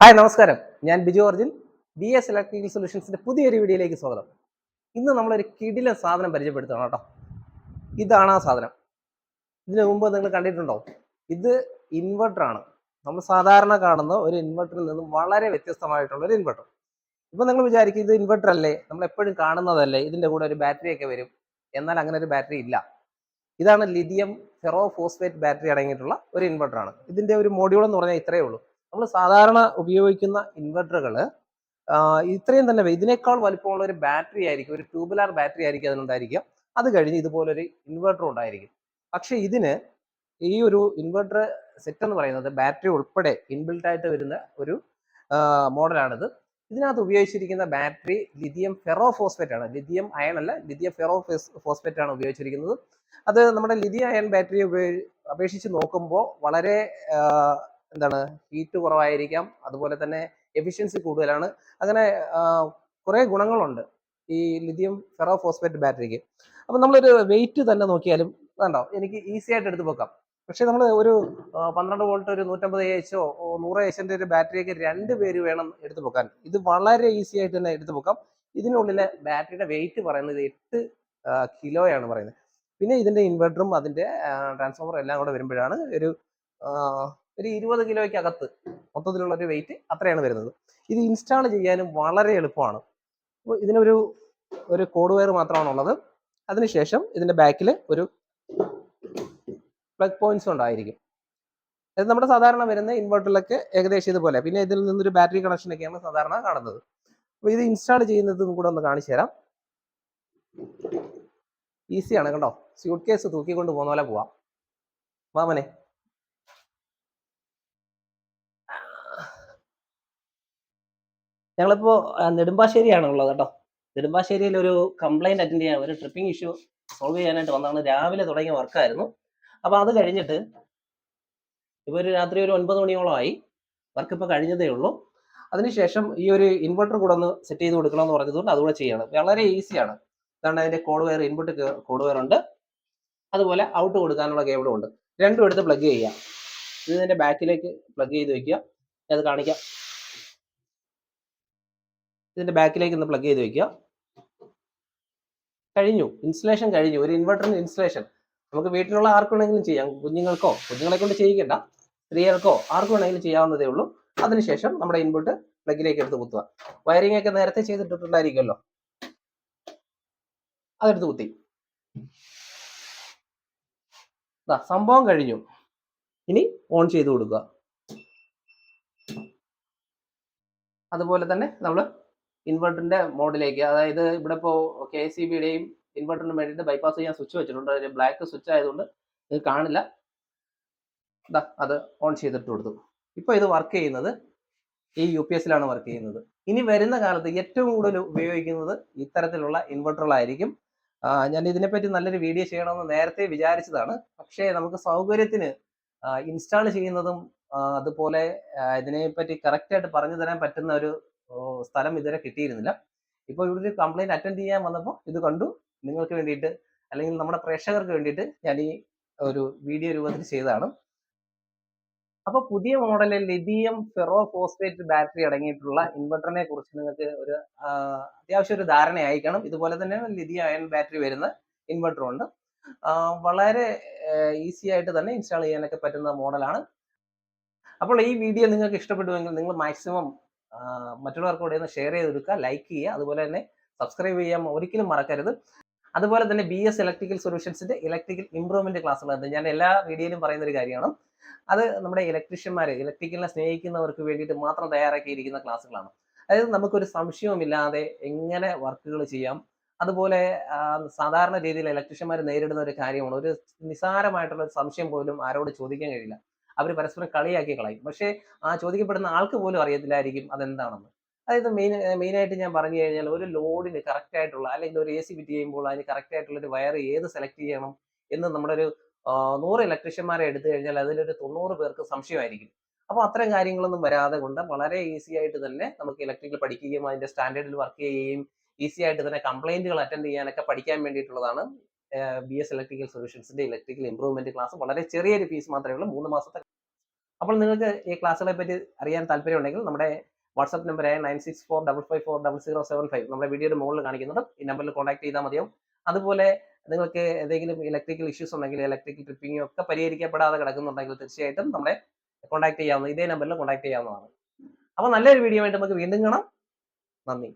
Hi നമസ്കാരം. ഞാൻ Biju Arjun. B S electrical സൊല്യൂഷൻസിന്റെ പുതിയൊരു വീഡിയോയിലേക്ക് സ്വാഗതം. ഇന്ന് നമ്മളൊരു കിടിലൻ സാധനം പരിചയപ്പെടുത്തണം കേട്ടോ. ഇതാണ് ആ സാധനം. ഇതിനു മുമ്പ് നിങ്ങൾ കണ്ടിട്ടുണ്ടോ? ഇത് ഇൻവെർട്ടറാണ് നമ്മൾ സാധാരണ കാണുന്ന ഒരു ഇൻവെർട്ടറിൽ നിന്നും വളരെ വ്യത്യസ്തമായിട്ടുള്ള ഒരു ഇൻവെർട്ടർ ഇപ്പം നിങ്ങൾ വിചാരിക്കും ഇത് ഇൻവെർട്ടർ അല്ലേ? നമ്മൾ എപ്പോഴും കാണുന്നതല്ലേ? ഇതിന്റെ കൂടെ ഒരു ബാറ്ററി ഒക്കെ വരും. എന്നാൽ അങ്ങനെ ഒരു ബാറ്ററി ഇല്ല. ഇതാണ് ലിഥിയം ഫെറോ ഫോസ്ഫേറ്റ് ബാറ്ററി അടങ്ങിയിട്ടുള്ള ഒരു ഇൻവെർട്ടറാണ് ഇതിന്റെ ഒരു മോഡ്യൂൾ എന്ന് പറഞ്ഞാൽ ഇത്രയേ ഉള്ളൂ. നമ്മൾ സാധാരണ ഉപയോഗിക്കുന്ന ഇൻവെർട്ടറുകൾ ഇത്രയും തന്നെ ഇതിനേക്കാൾ വലിപ്പമുള്ള ഒരു ബാറ്ററി ആയിരിക്കും ഒരു ട്യൂബുലാർ ബാറ്ററി ആയിരിക്കും അതിനുണ്ടായിരിക്കുക. അത് കഴിഞ്ഞ് ഇതുപോലൊരു ഇൻവെർട്ടർ ഉണ്ടായിരിക്കും. പക്ഷേ ഇതിന് ഈ ഒരു ഇൻവെർട്ടർ സെറ്റ് എന്ന് പറയുന്നത് ബാറ്ററി ഉൾപ്പെടെ ഇൻബിൽട്ട് ആയിട്ട് വരുന്ന ഒരു മോഡലാണിത്. ഇതിനകത്ത് ഉപയോഗിച്ചിരിക്കുന്ന ബാറ്ററി ലിഥിയം ഫെറോ ഫോസ്ഫേറ്റ് ആണ്. ലിഥിയം അയൺ അല്ല ലിഥിയം ഫെറോ ഫോസ്ഫേറ്റ് ആണ് ഉപയോഗിച്ചിരിക്കുന്നത്. അത് നമ്മുടെ ലിഥിയം അയൺ ബാറ്ററി അപേക്ഷിച്ച് നോക്കുമ്പോൾ വളരെ എന്താണ് ഹീറ്റ് കുറവായിരിക്കാം. അതുപോലെ തന്നെ എഫിഷ്യൻസി കൂടുതലാണ്. അങ്ങനെ കുറേ ഗുണങ്ങളുണ്ട് ഈ ലിഥിയം ഫെറോ ഫോസ്ഫേറ്റ് ബാറ്ററിക്ക് അപ്പം നമ്മളൊരു വെയിറ്റ് തന്നെ നോക്കിയാലും വേണ്ടോ എനിക്ക് ഈസി ആയിട്ട് എടുത്ത് വെക്കാം. പക്ഷേ നമ്മൾ ഒരു പന്ത്രണ്ട് വോൾട്ട് ഒരു നൂറ്റമ്പത് എച്ചോ നൂറ് എച്ചിന്റെ ഒരു ബാറ്ററിയൊക്കെ രണ്ട് പേര് വേണം എടുത്ത് വെക്കാൻ. ഇത് വളരെ ഈസി ആയിട്ട് തന്നെ എടുത്ത് വെക്കാം. ഇതിനുള്ളിലെ ബാറ്ററിയുടെ വെയിറ്റ് പറയുന്നത് എട്ട് കിലോയാണ് പറയുന്നത്. പിന്നെ ഇതിന്റെ ഇൻവെർട്ടറും അതിന്റെ ട്രാൻസ്ഫോമറും എല്ലാം കൂടെ വരുമ്പോഴാണ് ഒരു ഒരു ഇരുപത് കിലോയ്ക്ക് അകത്ത് മൊത്തത്തിലുള്ള ഒരു വെയിറ്റ് അത്രയാണ് വരുന്നത്. ഇത് ഇൻസ്റ്റാൾ ചെയ്യാനും വളരെ എളുപ്പമാണ്. അപ്പോൾ ഇതിനൊരു ഒരു കോഡ് വയർ മാത്രമാണ് ഉള്ളത്. അതിനുശേഷം ഇതിന്റെ ബാക്കിൽ ഒരു പ്ലഗ് പോയിന്റ്സ് ഉണ്ടായിരിക്കും. ഇത് നമ്മുടെ സാധാരണ വരുന്ന ഇൻവെർട്ടറിലൊക്കെ ഏകദേശം ഇതുപോലെ. പിന്നെ ഇതിൽ നിന്നൊരു ബാറ്ററി കണക്ഷൻ ഒക്കെയാണ് സാധാരണ കാണുന്നത്. അപ്പോൾ ഇത് ഇൻസ്റ്റാൾ ചെയ്യുന്നതും കൂടെ ഒന്ന് കാണിച്ചു തരാം. ഈസിയാണ് കണ്ടോ സ്യൂട്ട് കേസ് തൂക്കിക്കൊണ്ട് പോകുന്ന പോലെ പോവാം. മാമനെ ഞങ്ങളിപ്പോ നെടുമ്പാശ്ശേരിയാണ് ഉള്ളത് കേട്ടോ. നെടുമ്പാശ്ശേരിയിൽ ഒരു കംപ്ലൈന്റ് അറ്റൻഡ് ചെയ്യാൻ ഒരു ട്രിപ്പിംഗ് ഇഷ്യൂ സോൾവ് ചെയ്യാനായിട്ട് വന്നതാണ്. രാവിലെ തുടങ്ങിയ വർക്കായിരുന്നു. അപ്പോൾ അത് കഴിഞ്ഞിട്ട് ഇപ്പോൾ ഒരു രാത്രി ഒരു ഒൻപത് മണിയോളമായി വർക്ക് ഇപ്പോൾ കഴിഞ്ഞതേ ഉള്ളൂ. അതിനുശേഷം ഈ ഒരു ഇൻവെർട്ടർ കൂടെ ഒന്ന് സെറ്റ് ചെയ്ത് കൊടുക്കണമെന്ന് പറഞ്ഞതുകൊണ്ട് അതുകൂടെ ചെയ്യണം. വളരെ ഈസിയാണ് കാരണം അതിന്റെ cord wire input cord wire ഉണ്ട്. അതുപോലെ ഔട്ട് കൊടുക്കാനുള്ള കേബിളും ഉണ്ട്. രണ്ടും എടുത്ത് പ്ലഗ് ചെയ്യാം ഇത് ഇതിന്റെ ബാക്കിലേക്ക് പ്ലഗ് ചെയ്ത് വെക്കുക. അത് കാണിക്കാം. ഇതിന്റെ ബാക്കിലേക്ക് ഒന്ന് പ്ലഗ് ചെയ്ത് വെക്കുക. കഴിഞ്ഞു. ഇൻസ്റ്റലേഷൻ കഴിഞ്ഞു. ഒരു ഇൻവെർട്ടറിന് ഇൻസ്റ്റലേഷൻ നമുക്ക് വീട്ടിലുള്ള ആർക്ക് വേണമെങ്കിലും ചെയ്യാം. കുഞ്ഞുങ്ങൾക്കോ കുഞ്ഞുങ്ങളെ കൊണ്ട് ചെയ്യിക്കണ്ട. സ്ത്രീകൾക്കോ ആർക്ക് വേണമെങ്കിലും ചെയ്യാവുന്നതേ ഉള്ളൂ. അതിനുശേഷം നമ്മുടെ ഇൻപുട്ട് പ്ലഗിലേക്ക് എടുത്ത് കുത്തുക. വയറിംഗ് ഒക്കെ നേരത്തെ ചെയ്തിട്ടിട്ടുണ്ടായിരിക്കുമല്ലോ. അതെടുത്ത് കുത്തി. സംഭവം കഴിഞ്ഞു. ഇനി ഓൺ ചെയ്ത് കൊടുക്കുക. അതുപോലെ തന്നെ നമ്മൾ ഇൻവെർട്ടറിന്റെ മോഡിലേക്ക്. അതായത് ഇവിടെ ഇപ്പോൾ കെ സി ബിയുടെയും ഇൻവെർട്ടറിന് വേണ്ടിയിട്ട് ബൈപ്പാസ് ചെയ്യാൻ സ്വിച്ച് വെച്ചിട്ടുണ്ട്. അതിൽ ബ്ലാക്ക് സ്വിച്ച് ആയതുകൊണ്ട് ഇത് കാണില്ല. അത് ഓൺ ചെയ്തിട്ട് കൊടുത്തു. ഇപ്പൊ ഇത് വർക്ക് ചെയ്യുന്നത് ഈ യു പി എസിലാണ് വർക്ക് ചെയ്യുന്നത്. ഇനി വരുന്ന കാലത്ത് ഏറ്റവും കൂടുതൽ ഉപയോഗിക്കുന്നത് ഇത്തരത്തിലുള്ള ഇൻവെർട്ടറുകളായിരിക്കും. ഞാൻ ഇതിനെപ്പറ്റി നല്ലൊരു വീഡിയോ ചെയ്യണമെന്ന് നേരത്തെ വിചാരിച്ചതാണ്. പക്ഷേ നമുക്ക് സൗകര്യത്തിന് ഇൻസ്റ്റാൾ ചെയ്യുന്നതും അതുപോലെ ഇതിനെപ്പറ്റി കറക്റ്റായിട്ട് പറഞ്ഞു തരാൻ പറ്റുന്ന ഒരു സ്ഥലം ഇതുവരെ കിട്ടിയിരുന്നില്ല. ഇപ്പോൾ ഇവിടെ ഒരു കംപ്ലൈന്റ് അറ്റൻഡ് ചെയ്യാൻ വന്നപ്പോൾ ഇത് കണ്ടു. നിങ്ങൾക്ക് വേണ്ടിയിട്ട് അല്ലെങ്കിൽ നമ്മുടെ പ്രേക്ഷകർക്ക് വേണ്ടിയിട്ട് ഞാൻ ഈ ഒരു വീഡിയോ രൂപത്തിൽ ചെയ്തതാണ്. അപ്പോൾ പുതിയ മോഡലിൽ ലിഥിയം ഫെറോ ഫോസ്ഫേറ്റ് ബാറ്ററി അടങ്ങിയിട്ടുള്ള ഇൻവെർട്ടറിനെ കുറിച്ച് നിങ്ങൾക്ക് ഒരു അത്യാവശ്യം ഒരു ധാരണയായിരിക്കണം ഇതുപോലെ തന്നെ ലിഥിയം അയൺ ബാറ്ററി വരുന്ന ഇൻവെർട്ടറും ഉണ്ട്. വളരെ ഈസി ആയിട്ട് തന്നെ ഇൻസ്റ്റാൾ ചെയ്യാനൊക്കെ പറ്റുന്ന മോഡലാണ് അപ്പോൾ ഈ വീഡിയോ നിങ്ങൾക്ക് ഇഷ്ടപ്പെട്ടുവെങ്കിൽ നിങ്ങൾ മാക്സിമം മറ്റുള്ളവർക്ക് കൂടെ ഒന്ന് ഷെയർ ചെയ്ത് കൊടുക്കുക ലൈക്ക് ചെയ്യുക അതുപോലെ തന്നെ സബ്സ്ക്രൈബ് ചെയ്യാൻ ഒരിക്കലും മറക്കരുത്. അതുപോലെ തന്നെ ബി എസ് ഇലക്ട്രിക്കൽ സൊല്യൂഷൻസിന്റെ ഇലക്ട്രിക്കൽ ഇംപ്രൂവ്മെന്റ് ക്ലാസ്സുകളുണ്ട് ഞാൻ എല്ലാ വീഡിയോയിലും പറയുന്ന ഒരു കാര്യമാണ്. അത് നമ്മുടെ ഇലക്ട്രീഷ്യന്മാരെ ഇലക്ട്രിക്കലിനെ സ്നേഹിക്കുന്നവർക്ക് വേണ്ടിയിട്ട് മാത്രം തയ്യാറാക്കിയിരിക്കുന്ന ക്ലാസ്സുകളാണ് അതായത് നമുക്കൊരു സംശയവുമില്ലാതെ എങ്ങനെ വർക്കുകൾ ചെയ്യാം? അതുപോലെ സാധാരണ രീതിയിൽ ഇലക്ട്രീഷ്യന്മാർ നേരിടുന്ന ഒരു കാര്യമാണ്. ഒരു നിസാരമായിട്ടുള്ള ഒരു സംശയം പോലും ആരോട് ചോദിക്കാൻ കഴിയില്ല. അവർ പരസ്പരം കളിയാക്കി കളയും. പക്ഷേ ആ ചോദിക്കപ്പെടുന്ന ആൾക്ക് പോലും അറിയത്തില്ലായിരിക്കും അതെന്താണെന്ന്. അതായത് മെയിൻ മെയിനായിട്ട് ഞാൻ പറഞ്ഞു കഴിഞ്ഞാൽ ഒരു ലോഡിന് കറക്റ്റ് ആയിട്ടുള്ള അല്ലെങ്കിൽ ഒരു എ സി ഫിറ്റ് ചെയ്യുമ്പോൾ അതിന് കറക്റ്റ് ആയിട്ടുള്ള ഒരു വയർ ഏത് സെലക്ട് ചെയ്യണം എന്ന് നമ്മുടെ ഒരു നൂറ് ഇലക്ട്രീഷ്യന്മാരെ എടുത്തു കഴിഞ്ഞാൽ അതിലൊരു തൊണ്ണൂറ് പേർക്ക് സംശയമായിരിക്കും. അപ്പോൾ അത്തരം കാര്യങ്ങളൊന്നും വരാതെ കൊണ്ട് വളരെ ഈസി ആയിട്ട് തന്നെ നമുക്ക് ഇലക്ട്രിക്കൽ പഠിക്കുകയും അതിന്റെ സ്റ്റാൻഡേർഡിൽ വർക്ക് ചെയ്യുകയും ഈസി ആയിട്ട് തന്നെ കംപ്ലൈന്റുകൾ അറ്റൻഡ് ചെയ്യാനൊക്കെ പഠിക്കാൻ വേണ്ടിയിട്ടുള്ളതാണ് ബി എസ് ഇലക്ട്രിക്കൽ സൊല്യൂഷൻസിന്റെ ഇലക്ട്രിക്കൽ ഇംപ്രൂവ്മെന്റ് ക്ലാസ് വളരെ ചെറിയൊരു ഫീസ് മാത്രമേ ഉള്ളൂ മൂന്ന് മാസത്തെ അപ്പോൾ നിങ്ങൾക്ക് ഈ ക്ലാസ്സുകളെ പറ്റി അറിയാൻ താല്പര്യമുണ്ടെങ്കിൽ നമ്മുടെ വാട്സ്ആപ്പ് നമ്പറായ nine six four double five four double zero seven five നമ്മുടെ വീഡിയോയുടെ മുകളിൽ കാണിക്കുന്നുണ്ട്. ഈ നമ്പറിൽ കോൺടാക്ട് ചെയ്താൽ മതിയാവും അതുപോലെ നിങ്ങൾക്ക് ഏതെങ്കിലും ഇലക്ട്രിക്കൽ ഇഷ്യൂസ് ഉണ്ടെങ്കിൽ ഇലക്ട്രിക്കൽ ട്രിപ്പിംഗ് ഒക്കെ പരിഹരിക്കപ്പെടാതെ കിടക്കുന്നുണ്ടെങ്കിൽ തീർച്ചയായിട്ടും നമ്മളെ കോൺടാക്ട് ചെയ്യാവുന്ന ഇതേ നമ്പറിൽ കോൺടാക്ട് ചെയ്യാവുന്നതാണ്. അപ്പോൾ നല്ലൊരു വീഡിയോ ആയിട്ട് നമുക്ക് വീണ്ടും കാണാം. നന്ദി.